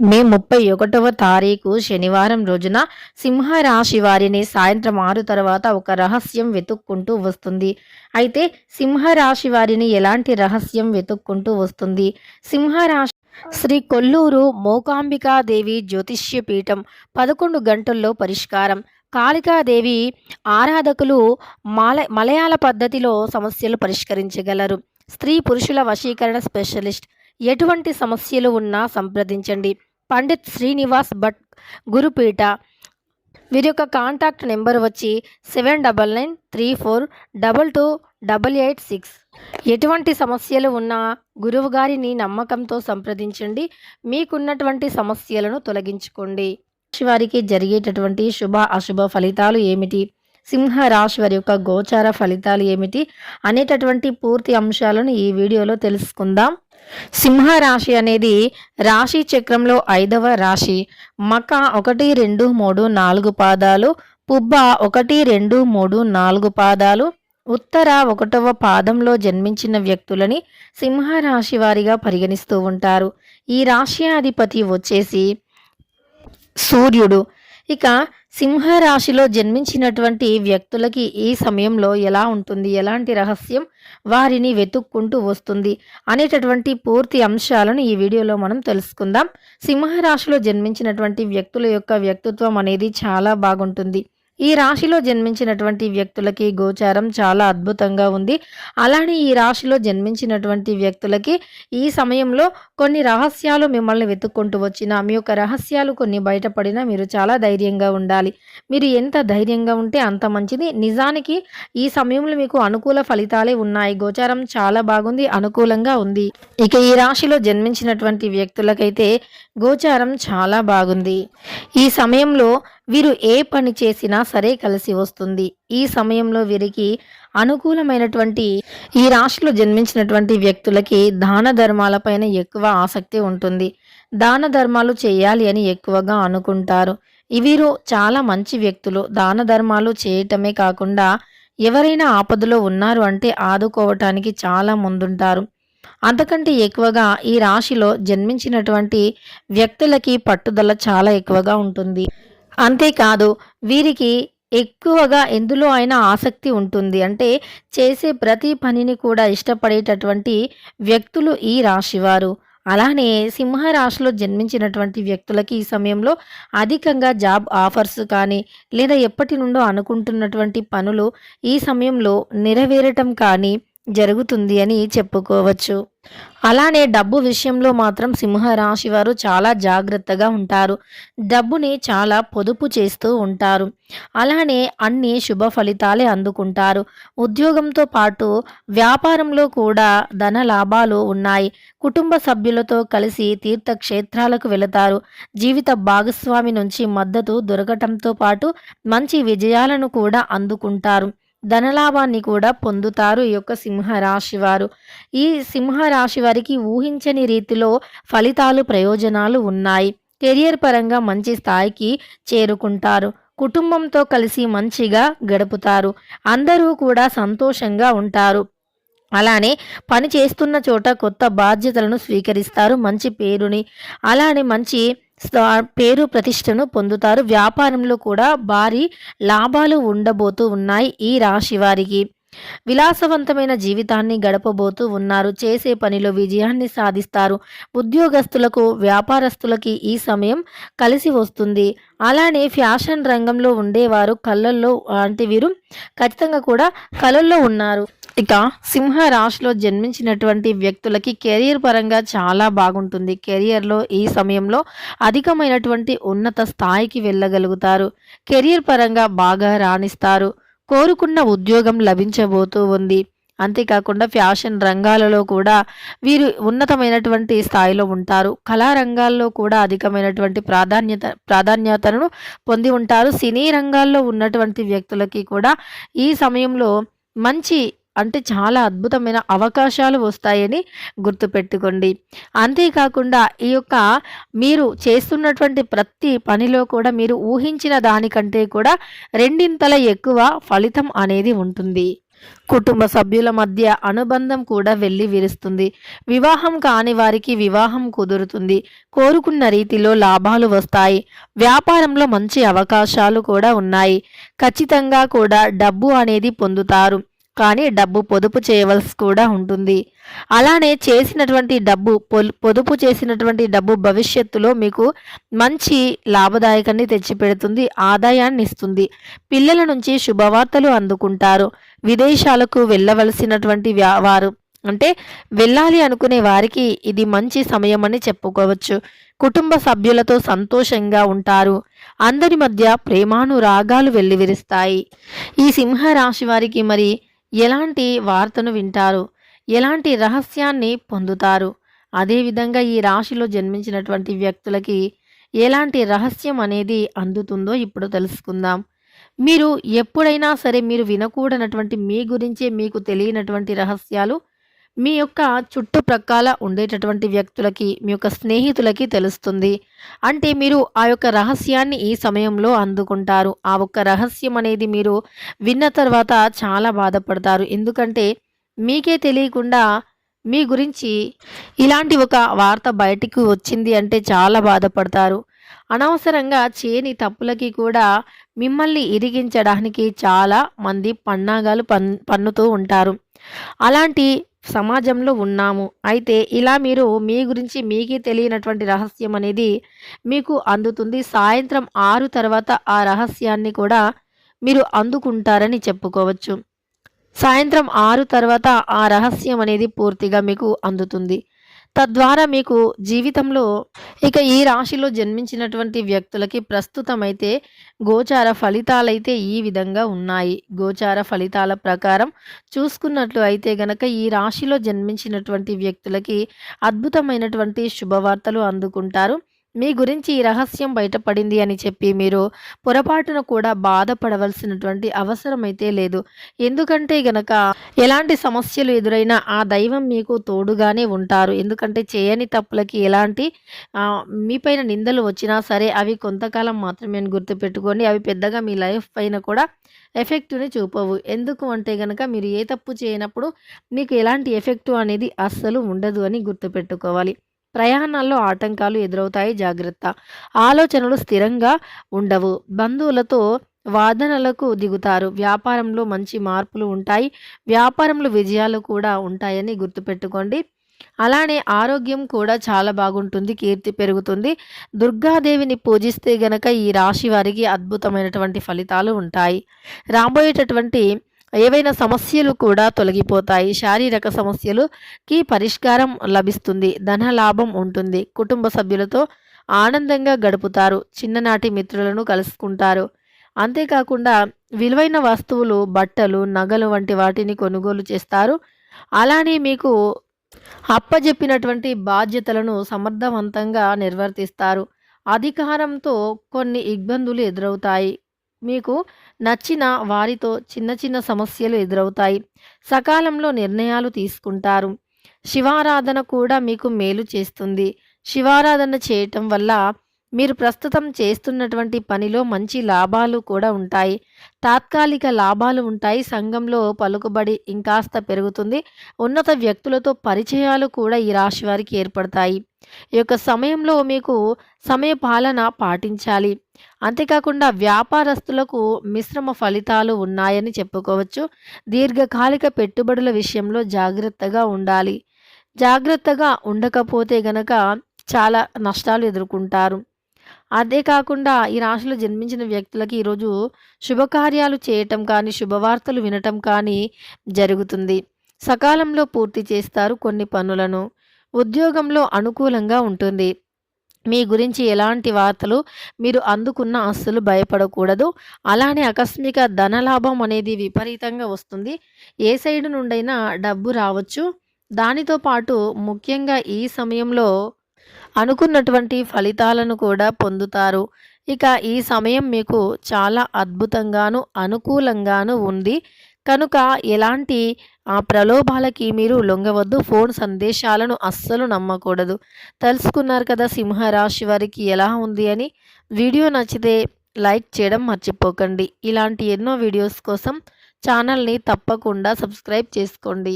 మే ముప్పై ఒకటవ తారీఖు శనివారం రోజున సింహరాశి వారిని సాయంత్రం ఆరు తర్వాత ఒక రహస్యం వెతుక్కుంటూ వస్తుంది. అయితే సింహరాశి వారిని ఎలాంటి రహస్యం వెతుక్కుంటూ వస్తుంది? సింహరాశి శ్రీ కొల్లూరు మోకాంబికాదేవి జ్యోతిష్య పీఠం పదకొండు గంటల్లో పరిష్కారం. కాళికాదేవి ఆరాధకులు మాల మలయాళ పద్ధతిలో సమస్యలు పరిష్కరించగలరు. స్త్రీ పురుషుల వశీకరణ స్పెషలిస్ట్ ఎటువంటి సమస్యలు ఉన్నా సంప్రదించండి. పండిత్ శ్రీనివాస్ భట్ గురుపీఠ. వీరి యొక్క కాంటాక్ట్ నెంబర్ వచ్చి seven double nine three four double two double eight six. ఎటువంటి సమస్యలు ఉన్నా గురువు గారిని నమ్మకంతో సంప్రదించండి. మీకున్నటువంటి సమస్యలను తొలగించుకోండి. రాశి వారికి జరిగేటటువంటి శుభ అశుభ ఫలితాలు ఏమిటి? సింహ రాశి వారి యొక్క గోచార ఫలితాలు ఏమిటి? అనేటటువంటి పూర్తి అంశాలను ఈ వీడియోలో తెలుసుకుందాం. సింహరాశి అనేది రాశి చక్రంలో ఐదవ రాశి. మక ఒకటి రెండు మూడు నాలుగు పాదాలు. పుబ్బ ఒకటి రెండు మూడు నాలుగు పాదాలు. ఉత్తర ఒకటవ పాదంలో జన్మించిన వ్యక్తులని సింహరాశి వారిగా పరిగణిస్తూ ఉంటారు. ఈ రాశి అధిపతి వచ్చేసి సూర్యుడు. ఇక సింహరాశిలో జన్మించినటువంటి వ్యక్తులకి ఈ సమయంలో ఎలా ఉంటుంది? ఎలాంటి రహస్యం వారిని వెతుక్కుంటూ వస్తుంది? అనేటటువంటి పూర్తి అంశాలను ఈ వీడియోలో మనం తెలుసుకుందాం. సింహరాశిలో జన్మించినటువంటి వ్యక్తుల యొక్క వ్యక్తిత్వం అనేది చాలా బాగుంటుంది. ఈ రాశిలో జన్మించినటువంటి వ్యక్తులకి గోచారం చాలా అద్భుతంగా ఉంది. అలానే ఈ రాశిలో జన్మించినటువంటి వ్యక్తులకి ఈ సమయంలో కొన్ని రహస్యాలు మిమ్మల్ని వెతుక్కుంటూ వచ్చినా మీ యొక్క రహస్యాలు కొన్ని బయటపడినా మీరు చాలా ధైర్యంగా ఉండాలి. మీరు ఎంత ధైర్యంగా ఉంటే అంత మంచిది. నిజానికి ఈ సమయంలో మీకు అనుకూల ఫలితాలే ఉన్నాయి. గోచారం చాలా బాగుంది అనుకూలంగా ఉంది. ఇక ఈ రాశిలో జన్మించినటువంటి వ్యక్తులకైతే గోచారం చాలా బాగుంది. ఈ సమయంలో వీరు ఏ పని చేసినా సరే కలిసి వస్తుంది. ఈ సమయంలో వీరికి అనుకూలమైనటువంటి ఈ రాశిలో జన్మించినటువంటి వ్యక్తులకి దాన ధర్మాలపైన ఎక్కువ ఆసక్తి ఉంటుంది. దాన ధర్మాలు చేయాలి అని ఎక్కువగా అనుకుంటారు. వీరు చాలా మంచి వ్యక్తులు. దాన ధర్మాలు చేయటమే కాకుండా ఎవరైనా ఆపదలో ఉన్నారు అంటే ఆదుకోవటానికి చాలా ముందుంటారు. అంతకంటే ఎక్కువగా ఈ రాశిలో జన్మించినటువంటి వ్యక్తులకి పట్టుదల చాలా ఎక్కువగా ఉంటుంది. అంతేకాదు వీరికి ఎక్కువగా ఎందులో అయినా ఆసక్తి ఉంటుంది. అంటే చేసే ప్రతి పనిని కూడా ఇష్టపడేటటువంటి వ్యక్తులు ఈ రాశివారు. అలానే సింహరాశిలో జన్మించినటువంటి వ్యక్తులకి ఈ సమయంలో అధికంగా జాబ్ ఆఫర్స్ కానీ లేదా ఎప్పటి నుండో అనుకుంటున్నటువంటి పనులు ఈ సమయంలో నెరవేరటం కానీ జరుగుతుంది అని చెప్పుకోవచ్చు. అలానే డబ్బు విషయంలో మాత్రం సింహరాశి వారు చాలా జాగ్రత్తగా ఉంటారు. డబ్బుని చాలా పొదుపు చేస్తూ ఉంటారు. అలానే అన్ని శుభ ఫలితాలే అందుకుంటారు. ఉద్యోగంతో పాటు వ్యాపారంలో కూడా ధన లాభాలు ఉన్నాయి. కుటుంబ సభ్యులతో కలిసి తీర్థక్షేత్రాలకు వెళతారు. జీవిత భాగస్వామి నుంచి మద్దతు దొరకటంతో పాటు మంచి విజయాలను కూడా అందుకుంటారు. ధనలాభాన్ని కూడా పొందుతారు ఈ యొక్క సింహరాశి వారు. ఈ సింహరాశి వారికి ఊహించని రీతిలో ఫలితాలు ప్రయోజనాలు ఉన్నాయి. కెరియర్ పరంగా మంచి స్థాయికి చేరుకుంటారు. కుటుంబంతో కలిసి మంచిగా గడుపుతారు. అందరూ కూడా సంతోషంగా ఉంటారు. అలానే పని చేస్తున్న చోట కొత్త బాధ్యతలను స్వీకరిస్తారు. మంచి పేరుని అలానే మంచి పేరు ప్రతిష్టను పొందుతారు. వ్యాపారంలో కూడా భారీ లాభాలు ఉండబోతూ ఉన్నాయి ఈ రాశి వారికి. విలాసవంతమైన జీవితాన్ని గడపబోతూ ఉన్నారు. చేసే పనిలో విజయాన్ని సాధిస్తారు. ఉద్యోగస్తులకు వ్యాపారస్తులకి ఈ సమయం కలిసి వస్తుంది. అలానే ఫ్యాషన్ రంగంలో ఉండేవారు కళ్ళల్లో అంటే వీరు ఖచ్చితంగా కూడా కళల్లో ఉన్నారు. ఇక సింహ రాశిలో జన్మించినటువంటి వ్యక్తులకి కెరియర్ పరంగా చాలా బాగుంటుంది. కెరియర్లో ఈ సమయంలో అధికమైనటువంటి ఉన్నత స్థాయికి వెళ్ళగలుగుతారు. కెరియర్ పరంగా బాగా రాణిస్తారు. కోరుకున్న ఉద్యోగం లభించబోతూ ఉంది. అంతేకాకుండా ఫ్యాషన్ రంగాలలో కూడా వీరు ఉన్నతమైనటువంటి స్థాయిలో ఉంటారు. కళారంగాల్లో కూడా అధికమైనటువంటి ప్రాధాన్యత ప్రాధాన్యతను పొంది ఉంటారు. సినీ రంగాల్లో ఉన్నటువంటి వ్యక్తులకి కూడా ఈ సమయంలో మంచి అంటే చాలా అద్భుతమైన అవకాశాలు వస్తాయని గుర్తుపెట్టుకోండి. అంతేకాకుండా ఈ యొక్క మీరు చేస్తున్నటువంటి ప్రతి పనిలో కూడా మీరు ఊహించిన దానికంటే కూడా రెండింతల ఎక్కువ ఫలితం అనేది ఉంటుంది. కుటుంబ సభ్యుల మధ్య అనుబంధం కూడా వెళ్ళి విరుస్తుంది. వివాహం కాని వారికి వివాహం కుదురుతుంది. కోరుకున్న రీతిలో లాభాలు వస్తాయి. వ్యాపారంలో మంచి అవకాశాలు కూడా ఉన్నాయి. ఖచ్చితంగా కూడా డబ్బు అనేది పొందుతారు. కానీ డబ్బు పొదుపు చేయవలసి కూడా ఉంటుంది. అలానే చేసినటువంటి డబ్బు పొదుపు చేసినటువంటి డబ్బు భవిష్యత్తులో మీకు మంచి లాభదాయకాన్ని తెచ్చిపెడుతుంది ఆదాయాన్ని ఇస్తుంది. పిల్లల నుంచి శుభవార్తలు అందుకుంటారు. విదేశాలకు వెళ్ళవలసినటువంటి వ్యా- వారు అంటే వెళ్ళాలి అనుకునే వారికి ఇది మంచి సమయం అని చెప్పుకోవచ్చు. కుటుంబ సభ్యులతో సంతోషంగా ఉంటారు. అందరి మధ్య ప్రేమానురాగాలు వెల్లివిరుస్తాయి. ఈ సింహ రాశి వారికి మరి ఎలాంటి వార్తను వింటారు? ఎలాంటి రహస్యాన్ని పొందుతారు? అదేవిధంగా ఈ రాశిలో జన్మించినటువంటి వ్యక్తులకి ఎలాంటి రహస్యం అనేది అందుతుందో ఇప్పుడు తెలుసుకుందాం. మీరు ఎప్పుడైనా సరే మీరు వినకూడనటువంటి మీ గురించే మీకు తెలియనటువంటి రహస్యాలు మీ యొక్క చుట్టుప్రక్కల ఉండేటటువంటి వ్యక్తులకి మీ యొక్క స్నేహితులకి తెలుస్తుంది. అంటే మీరు ఆ యొక్క రహస్యాన్ని ఈ సమయంలో అందుకుంటారు. ఆ ఒక్క రహస్యం అనేది మీరు విన్న తర్వాత చాలా బాధపడతారు. ఎందుకంటే మీకే తెలియకుండా మీ గురించి ఇలాంటి ఒక వార్త బయటికి వచ్చింది అంటే చాలా బాధపడతారు. అనవసరంగా చేయని తప్పులకి కూడా మిమ్మల్ని ఇరిగించడానికి చాలా మంది పన్నాగాలు పన్ పన్నుతూ ఉంటారు. అలాంటి సమాజంలో ఉన్నాము. అయితే ఇలా మీరు మీ గురించి మీకే తెలియనటువంటి రహస్యం అనేది మీకు అందుతుంది. సాయంత్రం ఆరు తర్వాత ఆ రహస్యాన్ని కూడా మీరు అందుకుంటారని చెప్పుకోవచ్చు. సాయంత్రం ఆరు తర్వాత ఆ రహస్యం అనేది పూర్తిగా మీకు అందుతుంది. తద్వారా మీకు జీవితంలో ఇక ఈ రాశిలో జన్మించినటువంటి వ్యక్తులకి ప్రస్తుతమైతే గోచార ఫలితాలైతే ఈ విధంగా ఉన్నాయి. గోచార ఫలితాల ప్రకారం చూసుకున్నట్లు అయితే గనక ఈ రాశిలో జన్మించినటువంటి వ్యక్తులకి అద్భుతమైనటువంటి శుభవార్తలు అందుకుంటారు. మీ గురించి ఈ రహస్యం బయటపడింది అని చెప్పి మీరు పొరపాటున కూడా బాధపడవలసినటువంటి అవసరం అయితే లేదు. ఎందుకంటే గనక ఎలాంటి సమస్యలు ఎదురైనా ఆ దైవం మీకు తోడుగానే ఉంటారు. ఎందుకంటే చేయని తప్పులకి ఎలాంటి మీపైన నిందలు వచ్చినా సరే అవి కొంతకాలం మాత్రమే గుర్తుపెట్టుకొని గుర్తుపెట్టుకోండి అవి పెద్దగా మీ లైఫ్ పైన కూడా ఎఫెక్ట్ని చూపవు. ఎందుకు అంటే గనక మీరు ఏ తప్పు చేయనప్పుడు మీకు ఎలాంటి ఎఫెక్టు అనేది అస్సలు ఉండదు అని గుర్తుపెట్టుకోవాలి ప్రయాణాల్లో ఆటంకాలు ఎదురవుతాయి జాగ్రత్త. ఆలోచనలు స్థిరంగా ఉండవు. బంధువులతో వాదనలకు దిగుతారు. వ్యాపారంలో మంచి మార్పులు ఉంటాయి. వ్యాపారంలో విజయాలు కూడా ఉంటాయని గుర్తుపెట్టుకోండి. అలానే ఆరోగ్యం కూడా చాలా బాగుంటుంది కీర్తి పెరుగుతుంది. దుర్గాదేవిని పూజిస్తే గనక ఈ రాశి వారికి అద్భుతమైనటువంటి ఫలితాలు ఉంటాయి. రాబోయేటటువంటి ఏవైనా సమస్యలు కూడా తొలగిపోతాయి. శారీరక సమస్యలుకి పరిష్కారం లభిస్తుంది. ధన లాభం ఉంటుంది. కుటుంబ సభ్యులతో ఆనందంగా గడుపుతారు. చిన్ననాటి మిత్రులను కలుసుకుంటారు. అంతేకాకుండా విలువైన వస్తువులు బట్టలు నగలు వంటి వాటిని కొనుగోలు చేస్తారు. అలానే మీకు అప్పజెప్పినటువంటి బాధ్యతలను సమర్థవంతంగా నిర్వర్తిస్తారు. అధికారంతో కొన్ని ఇబ్బందులు ఎదురవుతాయి. మీకు నచ్చిన వారితో చిన్న చిన్న సమస్యలు ఎదురవుతాయి. సకాలంలో నిర్ణయాలు తీసుకుంటారు. శివారాధన కూడా మీకు మేలు చేస్తుంది. శివారాధన చేయటం వల్ల మీరు ప్రస్తుతం చేస్తున్నటువంటి పనిలో మంచి లాభాలు కూడా ఉంటాయి. తాత్కాలిక లాభాలు ఉంటాయి. సంఘంలో పలుకుబడి ఇంకాస్త పెరుగుతుంది. ఉన్నత వ్యక్తులతో పరిచయాలు కూడా ఈ రాశి వారికి ఏర్పడతాయి. ఈ యొక్క సమయంలో మీకు సమయపాలన పాటించాలి. అంతేకాకుండా వ్యాపారస్తులకు మిశ్రమ ఫలితాలు ఉన్నాయని చెప్పుకోవచ్చు. దీర్ఘకాలిక పెట్టుబడుల విషయంలో జాగ్రత్తగా ఉండాలి. జాగ్రత్తగా ఉండకపోతే గనక చాలా నష్టాలు ఎదుర్కొంటారు. అదే కాకుండా ఈ రాశిలో జన్మించిన వ్యక్తులకి ఈరోజు శుభకార్యాలు చేయటం కానీ శుభవార్తలు వినటం కానీ జరుగుతుంది. సకాలంలో పూర్తి చేస్తారు కొన్ని పనులను. ఉద్యోగంలో అనుకూలంగా ఉంటుంది. మీ గురించి ఎలాంటి వార్తలు మీరు అందుకున్న అస్సలు భయపడకూడదు. అలానే ఆకస్మిక ధనలాభం అనేది విపరీతంగా వస్తుంది. ఏ సైడు నుండైనా డబ్బు రావచ్చు. దానితో పాటు ముఖ్యంగా ఈ సమయంలో అనుకున్నటువంటి ఫలితాలను కూడా పొందుతారు. ఇక ఈ సమయం మీకు చాలా అద్భుతంగాను అనుకూలంగాను ఉంది. కనుక ఎలాంటి ఆ ప్రలోభాలకి మీరు లొంగవద్దు. ఫోన్ సందేశాలను అస్సలు నమ్మకూడదు. తెలుసుకున్నారు కదా సింహరాశి వారికి ఎలా ఉంది అని? వీడియో నచ్చితే లైక్ చేయడం మర్చిపోకండి. ఇలాంటి ఎన్నో వీడియోస్ కోసం ఛానల్ని తప్పకుండా సబ్స్క్రైబ్ చేసుకోండి.